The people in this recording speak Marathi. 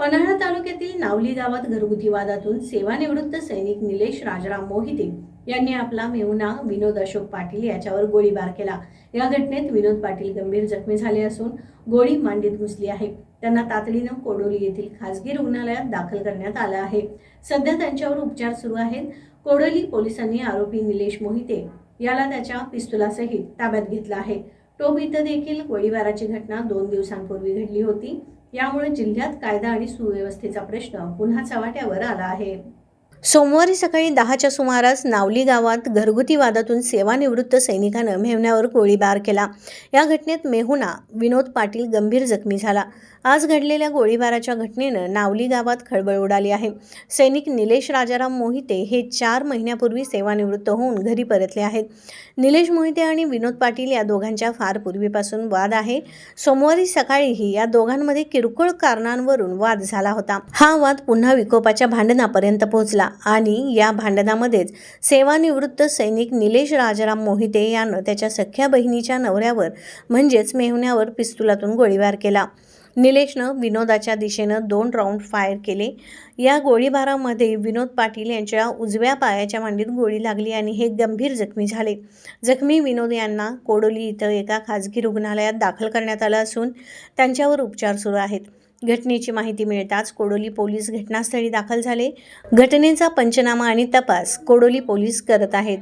पन्हाळा तालुक्यातील नावली गावात घरगुती वादातून सेवानिवृत्त सैनिक निलेश राजाराम मोहिते यांनी आपला मेहुणा विनोद अशोक पाटील याच्यावर गोळीबार केला. या घटनेत विनोद पाटील गंभीर जखमी झाले असून गोळी मांडीत घुसली आहे. त्यांना तातडीनं कोडोली येथील खासगी रुग्णालयात दाखल करण्यात आलं आहे. सध्या त्यांच्यावर उपचार सुरू आहेत. कोडोली पोलिसांनी आरोपी निलेश मोहिते याला त्याच्या पिस्तुलासहित ताब्यात घेतलं आहे. टोप इथं देखील गोळीबाराची घटना दोन दिवसांपूर्वी घडली होती. यामुळे जिल्ह्यात कायदा आणि सुव्यवस्थेचा प्रश्न पुन्हा चव्हाट्यावर आला आहे. सोमवारी सकाळी दहाच्या सुमारास नावली गावात घरगुती वादातून सेवानिवृत्त सैनिकानं मेहण्यावर गोळीबार केला. या घटनेत मेहुणा विनोद पाटील गंभीर जखमी झाला. आज घडलेल्या गोळीबाराच्या घटनेनं नावली गावात खळबळ उडाली आहे. सैनिक निलेश राजाराम मोहिते हे चार महिन्यापूर्वी सेवानिवृत्त होऊन घरी परतले आहेत. निलेश मोहिते आणि विनोद पाटील या दोघांच्या फार पूर्वीपासून वाद आहे. सोमवारी सकाळीही या दोघांमध्ये किरकोळ कारणांवरून वाद झाला होता. हा वाद पुन्हा विकोपाच्या भांडणापर्यंत पोहोचला. आणि या भांडणामध्येच सेवानिवृत्त सैनिक निलेश राजाराम मोहिते यानं त्याच्या सख्या बहिणीच्या नवऱ्यावर म्हणजेच मेहुण्यावर पिस्तुलातून गोळीबार केला. निलेशनं विनोदाच्या दिशेनं दोन राऊंड फायर केले. या गोळीबारामध्ये विनोद पाटील यांच्या उजव्या पायाच्या मांडीत गोळी लागली आणि हे गंभीर जखमी झाले. जखमी विनोद यांना कोडोली इथं एका खाजगी रुग्णालयात दाखल करण्यात आलं असून त्यांच्यावर उपचार सुरू आहेत. घटनेची माहिती मिळताच कोडोली पोलीस घटनास्थळी दाखल झाले. घटनेचा पंचनामा आणि तपास कोडोली पोलीस करत आहेत.